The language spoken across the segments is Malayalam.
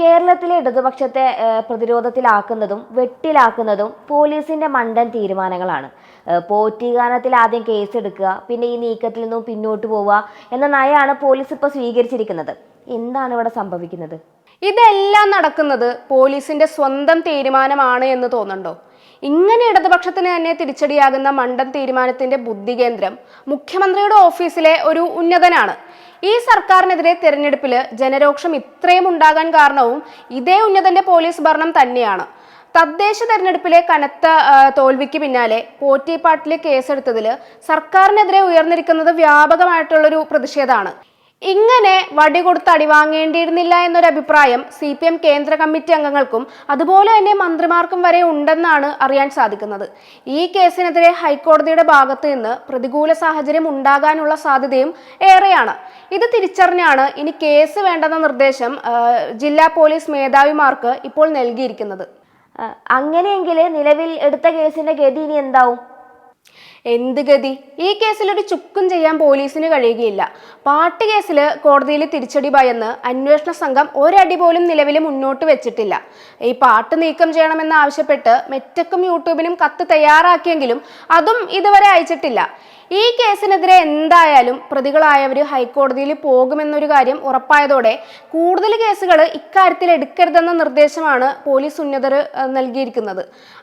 കേരളത്തിലെ ഇടതുപക്ഷത്തെ പ്രതിരോധത്തിലാക്കുന്നതും വെട്ടിലാക്കുന്നതും പോലീസിന്റെ മണ്ടൻ തീരുമാനങ്ങളാണ്. പോറ്റിഗാനത്തിൽ ആദ്യം കേസെടുക്കുക പിന്നെ ഈ നീക്കത്തിൽ നിന്നും പിന്നോട്ട് പോവുക എന്ന നയമാണ് പോലീസ് ഇപ്പോൾ സ്വീകരിച്ചിരിക്കുന്നത്. എന്താണ് ഇവിടെ സംഭവിക്കുന്നത്? ഇതെല്ലാം നടക്കുന്നത് പോലീസിന്റെ സ്വന്തം തീരുമാനമാണ് എന്ന് തോന്നുന്നുണ്ടോ? ഇങ്ങനെ ഇടതുപക്ഷത്തിന് തന്നെ തിരിച്ചടിയാകുന്ന മണ്ടൻ തീരുമാനത്തിന്റെ ബുദ്ധികേന്ദ്രം മുഖ്യമന്ത്രിയുടെ ഓഫീസിലെ ഒരു ഉന്നതനാണ്. ഈ സർക്കാരിനെതിരെ തെരഞ്ഞെടുപ്പിൽ ജനരോക്ഷം ഇത്രയും ഉണ്ടാകാൻ കാരണവും ഇതേ ഉന്നതന്റെ പോലീസ് ഭരണം തന്നെയാണ്. തദ്ദേശ തെരഞ്ഞെടുപ്പിലെ കനത്ത തോൽവിക്ക് പിന്നാലെ പോറ്റിപ്പാട്ടിലെ കേസെടുത്തതിൽ സർക്കാരിനെതിരെ ഉയർന്നിരിക്കുന്നത് വ്യാപകമായിട്ടുള്ളൊരു പ്രതിഷേധമാണ്. ഇങ്ങനെ വടി കൊടുത്ത് അടിവാങ്ങേണ്ടിയിരുന്നില്ല എന്നൊരു അഭിപ്രായം സി പി എം കേന്ദ്ര കമ്മിറ്റി അംഗങ്ങൾക്കും അതുപോലെ തന്നെ മന്ത്രിമാർക്കും വരെ ഉണ്ടെന്നാണ് അറിയാൻ സാധിക്കുന്നത്. ഈ കേസിനെതിരെ ഹൈക്കോടതിയുടെ ഭാഗത്ത് നിന്ന് പ്രതികൂല സാഹചര്യം ഉണ്ടാകാനുള്ള സാധ്യതയും ഏറെയാണ്. ഇത് തിരിച്ചറിഞ്ഞാണ് ഇനി കേസ് വേണ്ടെന്ന നിർദ്ദേശം ജില്ലാ പോലീസ് മേധാവിമാർക്ക് ഇപ്പോൾ നൽകിയിരിക്കുന്നത്. അങ്ങനെയെങ്കിൽ നിലവിൽ എടുത്ത കേസിന്റെ ഗതി ഇനി എന്താവും? എന്ത് ഗതി? ഈ കേസിൽ ഒരു ചുക്കും ചെയ്യാൻ പോലീസിന് കഴിയുകയില്ല. പാട്ട് കേസിൽ കോടതിയിൽ തിരിച്ചടി ഭയന്ന് അന്വേഷണ സംഘം ഒരടി പോലും നിലവിൽ മുന്നോട്ട് വെച്ചിട്ടില്ല. ഈ പാട്ട് നീക്കം ചെയ്യണമെന്ന് ആവശ്യപ്പെട്ട് മെറ്റക്കും യൂട്യൂബിനും കത്ത് തയ്യാറാക്കിയെങ്കിലും അതും ഇതുവരെ അയച്ചിട്ടില്ല. ഈ കേസിനെതിരെ എന്തായാലും പ്രതികളായവർ ഹൈക്കോടതിയിൽ പോകുമെന്നൊരു കാര്യം ഉറപ്പായതോടെ കൂടുതൽ കേസുകൾ ഇക്കാര്യത്തിൽ എടുക്കരുതെന്ന നിർദ്ദേശമാണ് പോലീസ് ഉന്നതർ നൽകിയിരിക്കുന്നത്.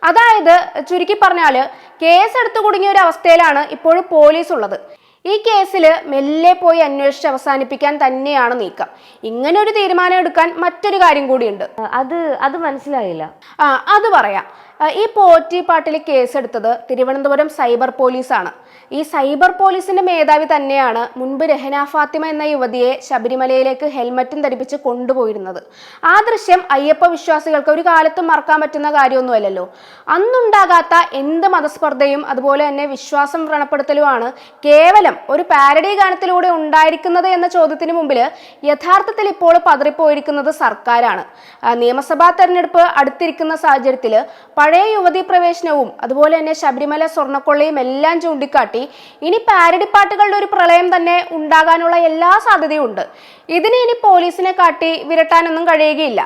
അതായത് ചുരുക്കി പറഞ്ഞാൽ കേസ് എടുത്തു കുടുങ്ങിയ ഒരു അവസ്ഥയിലാണ് ഇപ്പോഴും പോലീസ് ഉള്ളത് ഈ കേസിൽ മെല്ലെ പോയി അന്വേഷിച്ച് അവസാനിപ്പിക്കാൻ തന്നെയാണ് നീക്കം. ഇങ്ങനെ ഒരു തീരുമാനം എടുക്കാൻ മറ്റൊരു കാര്യം കൂടിയുണ്ട്. അത് അത് മനസ്സിലായില്ല. ആ അത് പറയാം. ഈ പോറ്റി പാട്ടിൽ കേസെടുത്തത് തിരുവനന്തപുരം സൈബർ പോലീസാണ്. ഈ സൈബർ പോലീസിന്റെ മേധാവി തന്നെയാണ് മുൻപ് രഹന ഫാത്തിമ എന്ന യുവതിയെ ശബരിമലയിലേക്ക് ഹെൽമറ്റും ധരിപ്പിച്ച് കൊണ്ടുപോയിരുന്നത്. ആ ദൃശ്യം അയ്യപ്പ വിശ്വാസികൾക്ക് ഒരു കാലത്തും മറക്കാൻ പറ്റുന്ന കാര്യമൊന്നുമല്ലല്ലോ. അന്നുണ്ടാകാത്ത എന്ത് മതസ്പർദ്ധയും അതുപോലെ തന്നെ വിശ്വാസം വ്രണപ്പെടുത്തലുമാണ് കേവലം ഒരു പാരഡി ഗാനത്തിലൂടെ ഉണ്ടായിരിക്കുന്നത് എന്ന ചോദ്യത്തിന് മുമ്പിൽ യഥാർത്ഥത്തിൽ ഇപ്പോൾ പതറിപ്പോയിരിക്കുന്നത് സർക്കാരാണ്. നിയമസഭാ തെരഞ്ഞെടുപ്പ് അടുത്തിരിക്കുന്ന സാഹചര്യത്തിൽ പഴയ യുവതി പ്രവേശനവും അതുപോലെ തന്നെ ശബരിമല സ്വർണക്കൊള്ളയും എല്ലാം ചൂണ്ടിക്കാട്ടി ഇനി പാരഡി പാട്ടുകളുടെ ഒരു പ്രളയം തന്നെ ഉണ്ടാകാനുള്ള എല്ലാ സാധ്യതയും ഉണ്ട് ഇതിന് ഇനി പോലീസിനെ കാട്ടി വിരട്ടാനൊന്നും കഴിയുകയില്ല.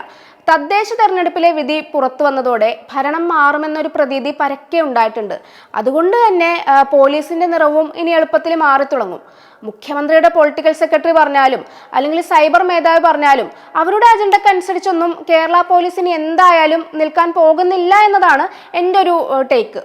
തദ്ദേശ തെരഞ്ഞെടുപ്പിലെ വിധി പുറത്തു വന്നതോടെ ഭരണം മാറുമെന്നൊരു പ്രതീതി പരക്കെ ഉണ്ടായിട്ടുണ്ട്. അതുകൊണ്ട് തന്നെ പോലീസിന്റെ നിറവും ഇനി എളുപ്പത്തിൽ മാറി തുടങ്ങും. മുഖ്യമന്ത്രിയുടെ പൊളിറ്റിക്കൽ സെക്രട്ടറി പറഞ്ഞാലും അല്ലെങ്കിൽ സൈബർ മേധാവി പറഞ്ഞാലും അവരുടെ അജണ്ടക്ക് അനുസരിച്ചൊന്നും കേരള പോലീസിന് എന്തായാലും നിൽക്കാൻ പോകുന്നില്ല എന്നതാണ് എന്റെ ഒരു ടേക്ക്